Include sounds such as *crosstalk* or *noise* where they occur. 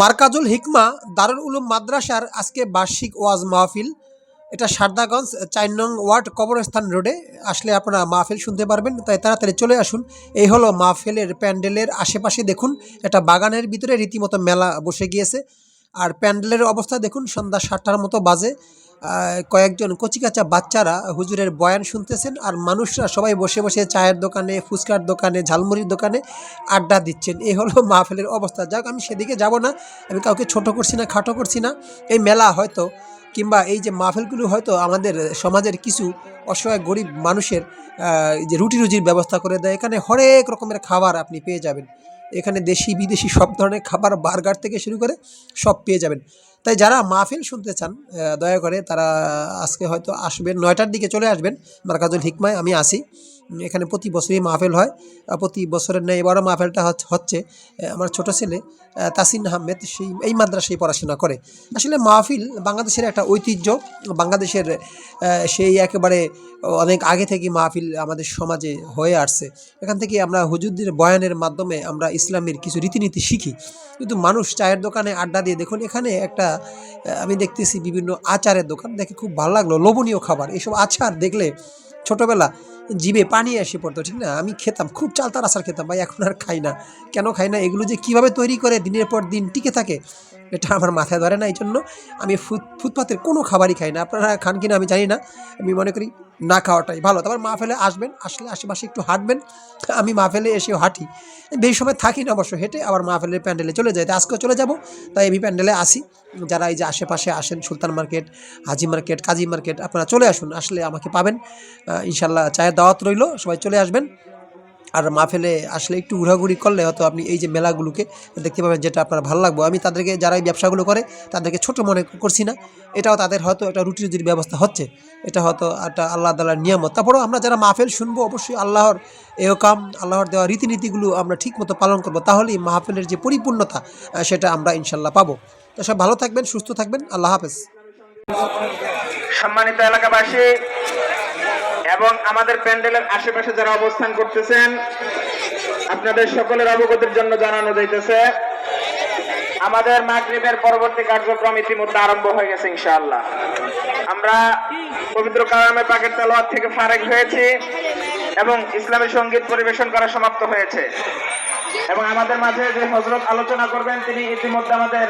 মার্কাজুল হিকমা দারুল উলুম মাদ্রাসার আজকে বার্ষিক ওয়াজ মাহফিল। এটা সারদাগঞ্জ চার নং ওয়ার্ড কবরস্থান রোডে। আসলে আপনারা মাহফিল শুনতে পারবেন, তাই তাড়াতাড়ি চলে আসুন। এই হলো মাহফিলের প্যান্ডেলের আশেপাশে দেখুন, এটা বাগানের ভিতরে রীতিমতো মেলা বসে গিয়েছে। আর প্যান্ডেলের অবস্থা দেখুন, সন্ধ্যা সাতটার মতো বাজে। কয়েকজন কচিকাচা বাচ্চারা হুজুরের বয়ান শুনতেছেন আর মানুষরা সবাই বসে বসে চায়ের দোকানে, ফুচকার দোকানে, ঝালমুড়ির দোকানে আড্ডা দিচ্ছেন। এই হলো *laughs* মাহফিলের অবস্থা। যাক, আমি সেদিকে যাব না। আমি কাউকে ছোট করছি না, খাটো করছি না। এই মেলা হয়তো কিংবা এই যে মাহফিলগুলো হয়তো আমাদের সমাজের কিছু অসহায় গরিব মানুষের যে রুটি রুজির ব্যবস্থা করে দেয়। এখানে হরেক রকমের খাবার আপনি পেয়ে যাবেন। এখানে দেশি বিদেশি সব ধরনের খাবার বার্গার থেকে শুরু করে সব পেয়ে যাবেন। তাই যারা মাহফিল শুনতে চান দয়া করে তারা আজকে হয়তো আসবেন, নয়টার দিকে চলে আসবেন। মার্কাজুল হিকমায় আমি আসি এখানে প্রতি বছরই মাহফিল হয়। প্রতি বছরের ন্যায় এবারও মাহফিলটা হচ্ছে- আমার ছোট ছেলে তাসিন আহমেদ, সেই এই মাদ্রাসায় পড়াশোনা করে। আসলে মাহফিল বাংলাদেশের একটা ঐতিহ্য। বাংলাদেশের সেই একেবারে অনেক আগে থেকে মাহফিল আমাদের সমাজে হয়ে আসছে। এখান থেকে আমরা হুজুরদের বয়ানের মাধ্যমে আমরা ইসলামের কিছু রীতিনীতি শিখি। কিন্তু মানুষ চায়ের দোকানে আড্ডা দিয়ে দেখুন, এখানে একটা আমি দেখতেছি বিভিন্ন আচারের দোকান। দেখে খুব ভালো লাগল। লোভনীয় খাবার। এসব আচার দেখলে ছোটবেলা জিভে পানি এসে পড়তো, ঠিক না? আমি খেতাম, খুব চালতার আচার খেতাম, ভাই, এখন আর খাই না। কেন খাই না? এগুলো যে কীভাবে তৈরি করে দিনের পর দিন টিকে থাকে এটা আমার মাথায় ধরে না এই জন্য আমি ফুট, ফুটপাতের কোনো খাবারই খাই না। আপনারা খান কিনা আমি জানি না, আমি মনে করি না খাওয়াটাই ভালো। তারপর মা ফেলে আসবেন, আসলে আশেপাশে একটু হাঁটবেন, আমি মা ফেলে এসেও হাঁটি। বেশি সময় থাকি না অবশ্য, হেঁটে আবার মাহফেলের প্যান্ডেলে চলে যাই। আজকেও চলে যাব, তাই আমি প্যান্ডেলে আসি। যারা এই যে আশেপাশে আসেন, Sultan market, Haji market, Kazi market, আপনারা চলে আসুন, আসলে আমাকে পাবেন। ইনশাল্লাহ চায়ের দাওয়াত রইল, সবাই চলে আসবেন। আর মাহফিলে আসলে একটু ঘোরাঘুরি করলে হয়তো আপনি এই যে মেলাগুলোকে দেখতে পাবেন যেটা আপনার ভালো লাগবে। আমি তাদেরকে, যারা এই ব্যবসাগুলো করে, তাদেরকে ছোট মনে করছি না। এটাও তাদের হয়তো একটা রুটি রুজির ব্যবস্থা হচ্ছে, এটা হয়তো একটা আল্লাহ তালার নিয়ামত। তারপরেও আমরা যারা মাহফিল শুনব, অবশ্যই আল্লাহর এহকাম, আল্লাহর দেওয়া রীতিনীতিগুলো আমরা ঠিকমতো পালন করব। তাহলেই মাহফেলের যে পরিপূর্ণতা সেটা আমরা ইনশাল্লাহ পাবো। তো সব ভালো থাকবেন, সুস্থ থাকবেন। আল্লাহ হাফেজ। সম্মানিত এলাকাবাসী এবং আমাদের প্যান্ডেলের আশেপাশে যারা অবস্থান করতেছেন, আপনাদের সকলের অবগতির জন্য জানানো যাইতেছে। আমাদের মাগরিবের পরবর্তী কার্যক্রম ইতিমধ্যে আরম্ভ হয়ে গেছে, ইনশাআল্লাহ। আমরা পবিত্র কালামে পাকের তেলাওয়াত থেকে ফারেক হয়েছি এবং ইসলামী সংগীত পরিবেশন করা সমাপ্ত হয়েছে। এবং আমাদের মাঝে যে হজরত আলোচনা করবেন, তিনি ইতিমধ্যে আমাদের